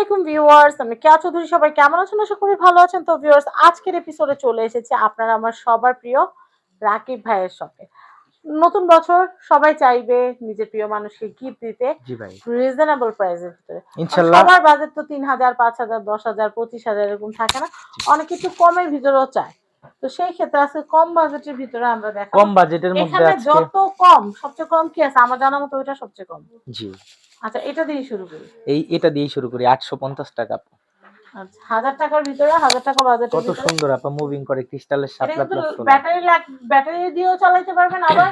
আলাইকুম ভিউয়ার্স আমি কেয়া চৌধুরী সবাই কেমন আছেন? আশা করি ভালো আছেন। তো ভিউয়ার্স আজকের এপিসোডে চলে এসেছে আপনারা আমার সবার প্রিয় রাকিব ভাইয়ের সঙ্গে। নতুন বছর সবাই চাইবে নিজের প্রিয় মানুষকে গিফট দিতে রিজনেবল প্রাইসের ভিতরে। সবার বাজেট তো তিন হাজার পাঁচ হাজার দশ হাজার পঁচিশ হাজার এরকম থাকে না। অনেক একটু কমের ভিতরেও চায়। তো সেই ক্ষেত্রে আজকে কম বাজেটের ভিতরে আমরা দেখাবো। কম বাজেটের মধ্যে এখানে যত কম সবচেয়ে কম কি আছে? আমার জানা মতো ওইটা সবচেয়ে কম। জি। আচ্ছা এটা দিয়ে শুরু করি। এই এটা দিয়ে শুরু করি। আটশো পঞ্চাশ টাকা। আচ্ছা হাজার টাকার ভিতরে হাজার টাকা বাজেটের কত সুন্দর আপা মুভিং করে ক্রিস্টালের শাপলা প্লাস ব্যাটারি ব্যাটারি দিয়েও চালাতে পারবেন আবার।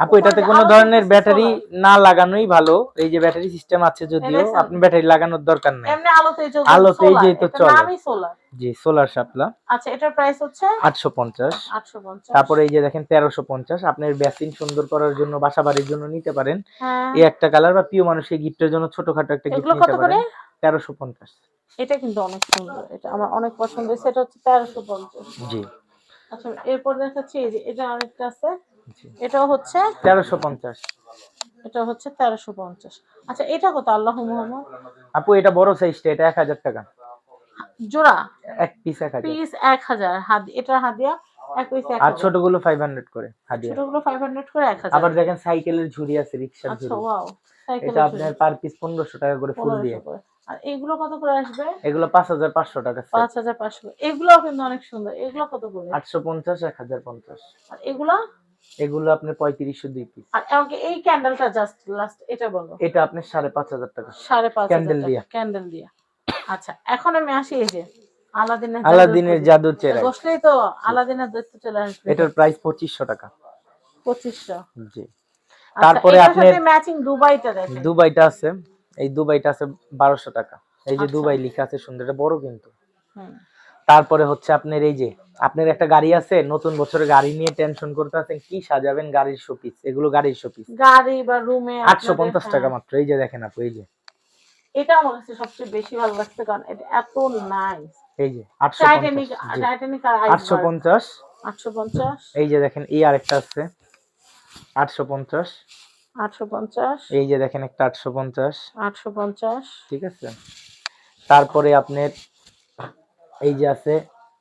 আপু এটাতে কোনো ধরনের ব্যাটারি না লাগানোই ভালো। এই যে ব্যাটারি সিস্টেম আছে যদিও আপনি ব্যাটারি লাগানোর দরকার নেই। এমনি আলোতেই চলবে আলোতেই যেহেতু চলে। নামই সোলার জি সোলার শাপলা। আচ্ছা এটার প্রাইস হচ্ছে? আটশো পঞ্চাশ। আটশো পঞ্চাশ। তারপরে এই যে দেখেন তেরোশো পঞ্চাশ। আপনার বেসিন সুন্দর করার জন্য বাসা বাড়ির জন্য নিতে পারেন। হ্যাঁ। এই একটা কালার বা প্রিয় মানুষের গিফটের জন্য ছোটখাটো একটা গিফট নিতে করে পারেন। তেরোশো পঞ্চাশ। এটা কিন্তু অনেক সুন্দর এটা আমার অনেক পছন্দ হয়েছে এটা হচ্ছে তেরোশো পঞ্চাশ। জি। আচ্ছা এরপর দেখাচ্ছি এই যে এটা আরেকটা আছে। জি। এটাও হচ্ছে তেরোশো পঞ্চাশ। এটা হচ্ছে তেরোশো পঞ্চাশ। আচ্ছা এটা কত? আল্লাহ মোহাম্মদ। আপু এটা বড় সাইজটা এটা এক হাজার টাকা। জোড়া? এক পিস এক হাজার। পিস এক হাজার। হাত এটার হাদিয়া এক পিস আর ছোটগুলো করে হাদিয়া। ছোটগুলো আবার দেখেন সাইকেলের ঝুড়ি আছে রিক্সার আচ্ছা ঝুড়ি। ওয়াও এটা আপনার পার পিস পনেরোশো টাকা করে ফুল দিয়ে। আর এগুলো কত করে আসবে? এগুলো পাঁচ হাজার পাঁচশো টাকা পাঁচ হাজার পাঁচশো। এগুলোও কিন্তু অনেক সুন্দর। এগুলো কত করে? আটশো পঞ্চাশ এক হাজার পঞ্চাশ। আর এগুলো? এগুলো আপনার পঁয়ত্রিশশো দুই পিস আর এমনকি এই ক্যান্ডেলটা জাস্ট লাস্ট এটা বলো। এটা আপনার সাড়ে পাঁচ হাজার টাকা। সাড়ে পাঁচ Candle দিয়া। ক্যান্ডেল দিয়া। আচ্ছা এখন আমি আসি এই যে আলাদিনের আলাদিনের জাদুর চেরাই। বসলেই তো আলাদিনের দৈত্য চলে আসবে। এটার প্রাইস পঁচিশশো টাকা। পঁচিশশো। জি। আচ্ছা, তারপরে আপনার- ম্যাচিং দুবাইটা দেখেন। দুবাইটা আছে এই দুবাইটা আছে বারোশো টাকা। এই যে আচ্ছা। দুবাই লেখা আছে সুন্দর। এটা বড় কিন্তু। হুম। তারপরে হচ্ছে আপনার এই যে আপনার একটা গাড়ি আছে নতুন বছরে গাড়ি নিয়ে টেনশন করতে আছেন কি সাজাবেন গাড়ির শোপিস এগুলো গাড়ির শোপিস গাড়ি বা রুমে আটশো পঞ্চাশ টাকা মাত্র এই যে দেখেন আপু এই যে। এটা আমার কাছে সবচেয়ে বেশি ভালো লাগছে কারণ এটা এত নাইস এই যে আটশো টাইটানিক পঞ্চাশ জি। টাইটানিক আর আটশো পঞ্চাশ। আটশো পঞ্চাশ। এই যে দেখেন এই আরেকটা আছে। আটশো পঞ্চাশ। আটশো পঞ্চাশ। এই যে দেখেন একটা আটশো পঞ্চাশ। আটশো পঞ্চাশ। ঠিক আছে? তারপরে আপনার এই যে আছে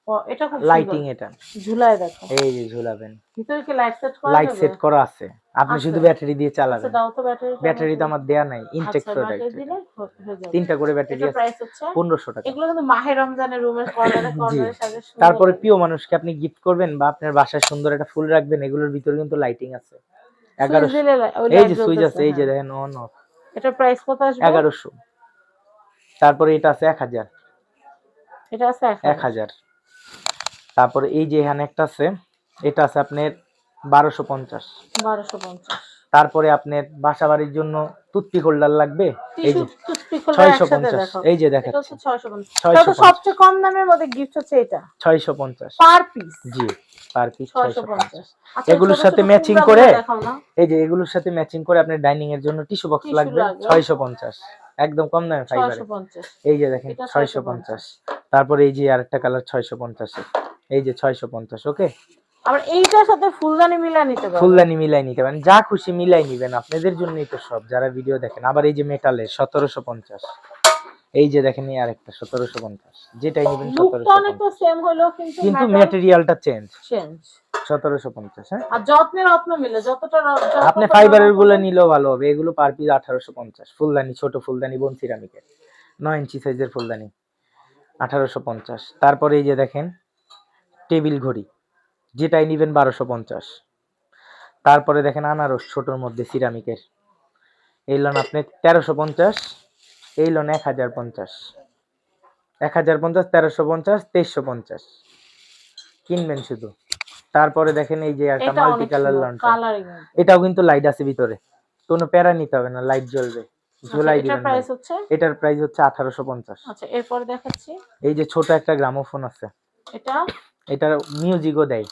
ও এটা খুব লাইটিং এটা। ঝুলায় দেখো। এই যে ঝুলাবেন। ভিতরে কি লাইট সেট করা লাইট সেট করা আছে। আপনি শুধু ব্যাটারি দিয়ে আচ্ছা চালাবেন দাও তো ব্যাটারি ব্যাটারি তো আমার দেয়া নাই ইনটেক আচ্ছা প্রোডাক্ট দিলে হয়ে যাবে। তিনটা করে ব্যাটারি আছে প্রাইস হচ্ছে পনেরোশো টাকা। এগুলো কিন্তু মাহে রমজানের রুমের কর্নারে কর্নারে সাজে তারপরে প্রিয় মানুষকে আপনি গিফট করবেন বা আপনার বাসায় সুন্দর একটা ফুল রাখবেন এগুলোর ভিতরে কিন্তু লাইটিং আছে। সুইচ এগারোশো। দিলে লা- ওই এই যে সুইচ আছে এই যে হ্যাঁ। দেখেন অন অফ এটার প্রাইস কত আসবে? এগারোশো। তারপরে এটা আছে এক হাজার। এটা আছে এক হাজার। তারপরে এই যে এখানে একটা আছে এটা আছে আপনার বারোশো পঞ্চাশ। বারোশো পঞ্চাশ। তারপরে আপনার বাসা বাড়ির জন্য টুথপিক হোল্ডার লাগবে? এই যে ছয়শো পঞ্চাশ। এই যে হচ্ছে ছয়শো সবচেয়ে কম দামের মধ্যে গিফট হচ্ছে এটা। ছয়শো পঞ্চাশ। পার পিস জি পার পিস ছয়শো পঞ্চাশ। আচ্ছা, এগুলোর সাথে ম্যাচিং করে এই যে এগুলোর সাথে ম্যাচিং করে আপনার ডাইনিং এর জন্য টিস্যু বক্স লাগবে লাগবে। ছয়শো পঞ্চাশ। একদম কম দামে ফাইবারে এই যে দেখেন ছয়শো পঞ্চাশ। তারপরে এই যে আরেকটা কালার ছয়শো পঞ্চাশে এই যে ছয়শো পঞ্চাশ ওকে আবার এইটার সাথে ফুলদানি মিলাই নিতে পারো ফুলদানি মিলাই নিতে পারেন। যা খুশি মিলাই নিবেন আপনাদের জন্যই তো সব। যারা ভিডিও দেখেন আবার এই যে মেটালের সতেরোশো পঞ্চাশ। এই যে দেখেন এই আরেকটা সতেরোশো পঞ্চাশ। যেটাই নিবেন কিন্তু কিন্তু ম্যাটেরিয়ালটা চেঞ্জ চেঞ্জ সতেরোশো পঞ্চাশ হ্যাঁ? আর যত্নের রত্ন মিলে যতটা আপনি ফাইবারেরগুলো নিলেও ভালো হবে। এগুলো পার পিস আঠারোশো পঞ্চাশ। ফুলদানি ছোট ফুলদানি বোন সিরামিকের নয় ইঞ্চি সাইজের ফুলদানি। আঠারোশো পঞ্চাশ। তারপরে এই যে দেখেন টেবিল ঘড়ি। যেটাই নিবেন বারোশো পঞ্চাশ। তারপরে দেখেন আনারস ছোটোর মধ্যে সিরামিকের এই লোন আপনি তেরোশো পঞ্চাশ। এই লোন এক হাজার পঞ্চাশ। এক হাজার পঞ্চাশ তেরোশো পঞ্চাশ তেইশশো পঞ্চাশ। কিনবেন শুধু। তারপরে দেখেন এই যে একটা মাল্টি কালার কালারিং এটাও কিন্তু লাইট আছে ভিতরে। কোনো প্যারা নিতে হবে না লাইট জ্বলবে। ঝোলাই আচ্ছা, এটার দিবেন প্রাইস হচ্ছে? এটার প্রাইস হচ্ছে আঠারোশো পঞ্চাশ। আচ্ছা এরপর দেখাচ্ছি। এই যে ছোট একটা গ্রামোফোন আছে। এটা? এটার মিউজিকও দেয়।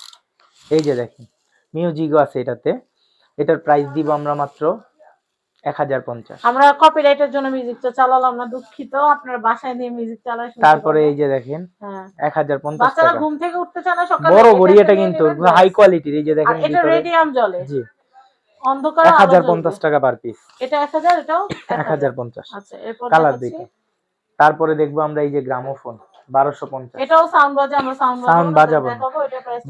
এই যে দেখেন মিউজিকও আছে এটাতে। এটার প্রাইস দিব আমরা মাত্র আমরা কপিরাইটের জন্য মিউজিকটা চালালাম না দুঃখিত আপনার বাসায় নিয়ে মিউজিক চালায় তারপরে এই যে দেখেন হ্যাঁ। 1050 টাকা। ঘুম থেকে উঠতে চায় না সকালে বড় এটা কিন্তু হাই কোয়ালিটির এই যে দেখেন এটা রেডিয়াম জি। অন্ধকার 1050 টাকা পার পিস এটা 1000 এটাও 1050 আচ্ছা এরপর কালার তারপরে দেখব আমরা এই যে গ্রামোফোন 1250 এটাও সাউন্ড বাজে আমরা সাউন্ড বাজাবো।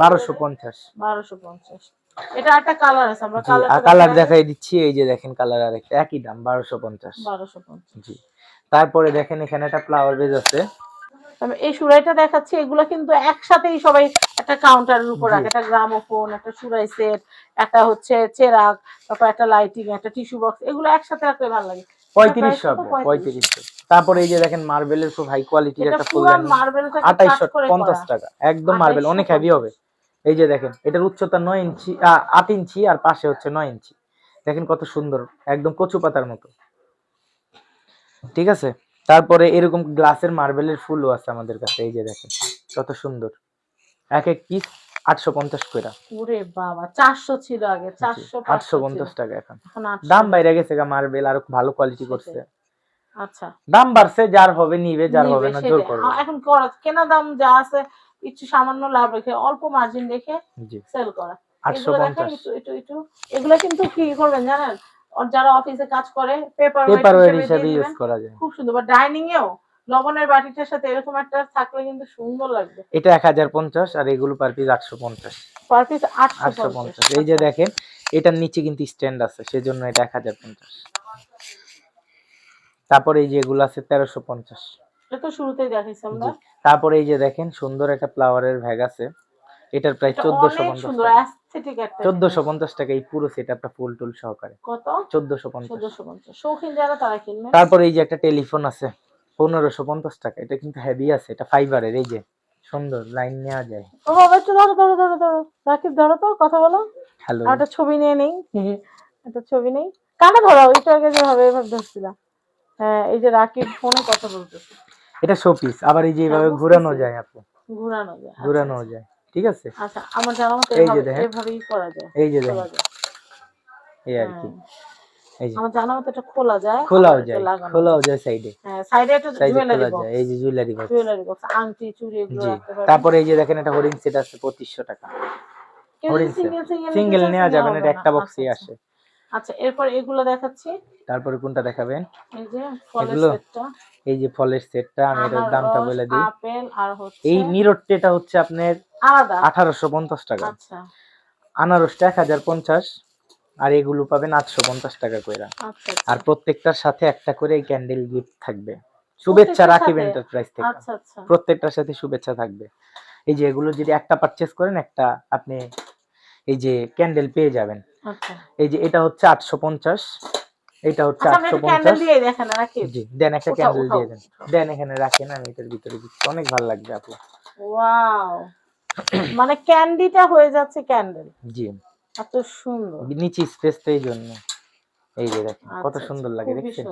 বারোশো পঞ্চাশ। বারোশো পঞ্চাশ। এটা একটা কালার আছে আমরা আর কালার দেখাই দিচ্ছি এই যে দেখেন কালার আরেকটা একই দাম বারোশো পঞ্চাশ। বারোশো পঞ্চাশ। জি তারপরে দেখেন এখানে একটা ফ্লাওয়ার বেজ আছে। আমি এই সুরাইটা দেখাচ্ছি এগুলো কিন্তু একসাথেই সবাই একটা কাউন্টারের উপর। রাখে একটা গ্রামোফোন একটা সুরাই সেট একটা হচ্ছে চেরাক তারপর একটা লাইটিং একটা টিস্যু বক্স এগুলো একসাথে রাখলে ভালো লাগে। পঁয়ত্রিশশো পঁয়ত্রিশশো তারপরে এই যে দেখেন মার্বেলের খুব হাই কোয়ালিটির একটা ফুলদানি। মার্বেল আঠাইশশো পঞ্চাশ টাকা একদম মার্বেল অনেক 2850 হেভি হবে। এই যে দেখেন এটার উচ্চতা নয় ইঞ্চি আট ইঞ্চি আর পাশে হচ্ছে নয় ইঞ্চি। দেখেন কত সুন্দর একদম কচু পাতার মতো। ঠিক আছে? তারপরে এরকম গ্লাসের মার্বেলের ফুলও আছে আমাদের কাছে এই যে দেখেন কত সুন্দর। এক এক পিস আটশো পঞ্চাশ করে ওরে বাবা চারশো ছিল আগে চারশো আটশো পঞ্চাশ টাকা এখন। এখন 800 দাম বাইরে গেছে গা মার্বেল আরও ভালো কোয়ালিটি করছে। আচ্ছা। দাম বাড়ছে যার হবে নিবে যার হবে না জোর করবে। এখন কেনা দাম যা আছে একটু সামান্য লাভ রেখে অল্প মার্জিন রেখে সেল করা। এগুলো দেখেন একটু একটু একটু এগুলো কিন্তু কি করবেন জানেন? যারা অফিসে কাজ করে পেপার পেপার ওয়ার ইউজ করা যায়। খুব সুন্দর। বা ডাইনিং এও লবণের বাটিটার সাথে এরকম একটা থাকলে কিন্তু সুন্দর লাগবে। এটা এক হাজার পঞ্চাশ আর এগুলো পার পিস আটশো পঞ্চাশ। পার পিস আটশো আটশো পঞ্চাশ। এই যে দেখেন এটার নিচে কিন্তু স্ট্যান্ড আছে সেজন্য এটা এক হাজার পঞ্চাশ। তারপরে এই যে এগুলো আছে তেরোশো পঞ্চাশ। এটা তো শুরুতেই দেখাইছি আমরা তারপরে এই যে দেখেন সুন্দর একটা ফ্লাওয়ারের ভ্যাগ আছে। এটার প্রায় চোদ্দশো পঞ্চাশ চোদ্দশো পঞ্চাশ টাকা এই পুরো সেট আপটা ফুল টুল সহকারে। কত? চোদ্দশো পঞ্চাশ। শৌখিন যারা তারা কিনবে তারপরে এই যে একটা টেলিফোন আছে পনেরোশো পঞ্চাশ টাকা। এটা কিন্তু হেভি আছে এটা ফাইবারের এই যে। সুন্দর লাইন নেওয়া যায়। ও বাবা একটু ধরো ধরো ধরো ধরো। রাকিব ধরো তো কথা বলো। হ্যালো একটা ছবি নিয়ে নেই। একটা ছবি নেই। কানে ধরো ওইটা আগে যেভাবে এভাবে ধরছিলাম হ্যাঁ এই যে রাকিব ফোনে কথা বলতেছে। এটা শোপিস আবার এই যে এইভাবে ঘোরানো যায় আপু। ঘুরানো যায় আচ্ছা, ঘোরানো যায় ঠিক আছে? আচ্ছা আমার জানা মতো এই যে দেখেন। এভাবেই করা যায় এই যে দেখেন। এই আর কি। হ্যাঁ। এই যে। আমার জানা মতো এটা খোলা যায় খোলাও যায় খোলাও যায়। সাইডে হ্যাঁ সাইডে একটা জুয়েলারি বক্স এই যে জুয়েলারি বক্স জুয়েলারি বক্স আংটি চুড়ি এগুলো রাখতে পারবেন। তারপরে এই যে দেখেন একটা হরিণ সেট আছে পঁচিশশো টাকা। হরিণ সিঙ্গেল সিঙ্গেল সিঙ্গেল নেওয়া যাবে না এটা একটা বক্সই আসে। আচ্ছা এরপর এগুলো দেখাচ্ছি। তারপরে কোনটা দেখাবেন? এই যে ফলের? সেটটা। এই যে ফলের সেটটা আমি এটার দামটা বলে দিই। আপেল আর হচ্ছে এই মিরর টেটা হচ্ছে আপনার আলাদা। আঠারোশো পঞ্চাশ টাকা। আচ্ছা। আনারসটা এক হাজার পঞ্চাশ আর এগুলো পাবেন আটশো পঞ্চাশ টাকা কইরা। আচ্ছা আর প্রত্যেকটার সাথে একটা করে ক্যান্ডেল গিফট থাকবে। শুভেচ্ছা রাখিব? এন্টারপ্রাইজ থেকে। আচ্ছা আচ্ছা। প্রত্যেকটার সাথে শুভেচ্ছা থাকবে। এই যে এগুলো যদি একটা পারচেস করেন একটা আপনি এই যে ক্যান্ডেল পেয়ে যাবেন। আচ্ছা এই যে এটা হচ্ছে আটশো পঞ্চাশ এটা হচ্ছে আচ্ছা আটশো পঞ্চাশ। জি দেন একটা ক্যান্ডেল দিয়ে দেন। দেন এখানে রাখেন আমি এটার ভিতরে দিচ্ছি। অনেক ভালো লাগবে আপু। ওয়াও। মানে ক্যান্ডিটা হয়ে যাচ্ছে ক্যান্ডেল। জি। এত সুন্দর। নিচে স্পেস তো এই জন্য। এই যে দেখেন কত আচ্ছা, সুন্দর আচ্ছা, লাগে দেখছেন?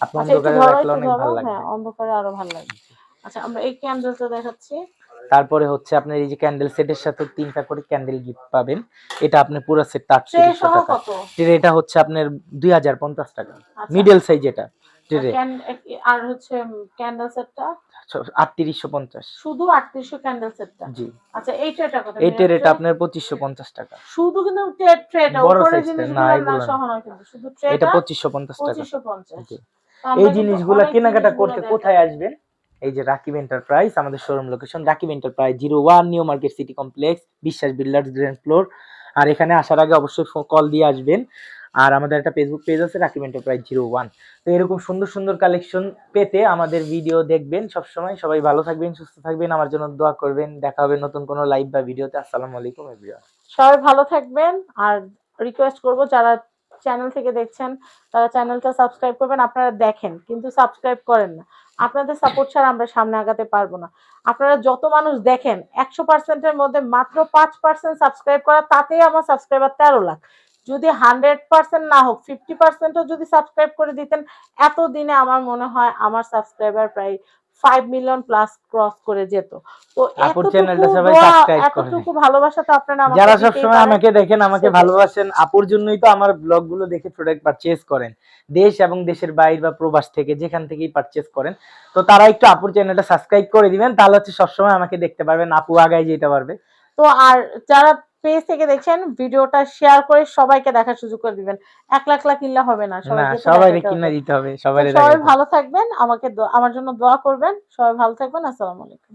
আপনি আচ্ছা অন্ধকারে রাখলে অনেক ভালো হ্যাঁ অন্ধকারে আরও ভালো লাগবে। আচ্ছা আমরা এই ক্যান্ডেলটা দেখাচ্ছি। তারপরে হচ্ছে আপনার এই যে ক্যান্ডেল সেটের সাথে তিনটা করে ক্যান্ডেল গিফট পাবেন। এটা আপনি পুরো সেটটা আটত্রিশশো টাকা। ট্রে এটা হচ্ছে আপনার দুই হাজার পঞ্চাশ টাকা। আচ্ছা। মিডল সাইজ এটা ট্রে। আর হচ্ছে ক্যান্ডেল সেটটা আটত্রিশশো পঞ্চাশ। শুধু আটত্রিশশো ক্যান্ডেল সেটটা জি। আচ্ছা এই ট্রেটা কত? এই ট্রেটা আপনার পঁচিশশো পঞ্চাশ টাকা। শুধু কিন্তু ট্রেটা উপরে জিনিসগুলো না, কিন্তু শুধু এটা পঁচিশশো পঞ্চাশ টাকা। পঁচিশশো পঞ্চাশ। এই জিনিসগুলো কেনাকাটা করতে কোথায় আসবেন? এই যে রাকিব এন্টারপ্রাইজ, আমাদের showroom location Rakib enterprise zero one New Market City Complex Biswas builders grand floor আর এখানে আসার আগে অবশ্যই কল দিয়ে আসবেন। আর আমাদের একটা ফেসবুক পেজ আছে, রাকিব এন্টারপ্রাইজ জিরো ওয়ান তো এরকম সুন্দর সুন্দর কালেকশন পেতে আমাদের ভিডিও দেখবেন সবসময়। সবাই ভালো থাকবেন, সুস্থ থাকবেন। আমার জন্য দোয়া করবেন। দেখা হবে নতুন কোনো লাইভ বা ভিডিওতে আসসালামু আলাইকুম এভরিওয়ান সবাই ভালো থাকবেন। আর রিকোয়েস্ট করব, যারা চ্যানেল থেকে দেখছেন, তারা চ্যানেলটা সাবস্ক্রাইব করবেন। আপনারা দেখেন, কিন্তু সাবস্ক্রাইব করেন না। আপনাদের সাপোর্ট ছাড়া আমরা সামনে আগাতে পারব না। আপনারা যত মানুষ দেখেন, একশো পার্সেন্টের মধ্যে মাত্র পাঁচ পার্সেন্ট সাবস্ক্রাইব করা, তাতেই আমার সাবস্ক্রাইবার তেরো লাখ। যদি হান্ড্রেড পার্সেন্ট না হোক ফিফটি পার্সেন্টও যদি সাবস্ক্রাইব করে দিতেন, এতদিনে আমার মনে হয় আমার সাবস্ক্রাইবার প্রায় ফাইভ মিলিয়ন প্লাস ক্রস করে যেত। তো এতটুকু ভালোবাসা তো আপনারা যারা সবসময় আমাকে দেখেন আমাকে ভালোবাসেন আপুর জন্যই তো আমার ব্লগগুলো দেখে প্রোডাক্ট পারচেজ করেন। দেশ এবং দেশের বাইরে বা প্রবাস থেকে যেখান থেকেই পারচেজ করেন। তো তারা একটু আপুর চ্যানেলটা সাবস্ক্রাইব করে দিবেন তাহলে হচ্ছে সবসময় আমাকে দেখতে পারবেন আপু আগায় যেতে পারবে। তো আর যারা পেজ থেকে দেখছেন ভিডিওটা শেয়ার করে সবাইকে দেখার সুযোগ করে দিবেন। এক লাখ লাখ কিনলে হবে না সবাইকে কিনে দিতে হবে সবাই সবাই ভালো থাকবেন আমাকে আমার জন্য দোয়া করবেন সবাই ভালো থাকবেন আসসালামু আলাইকুম।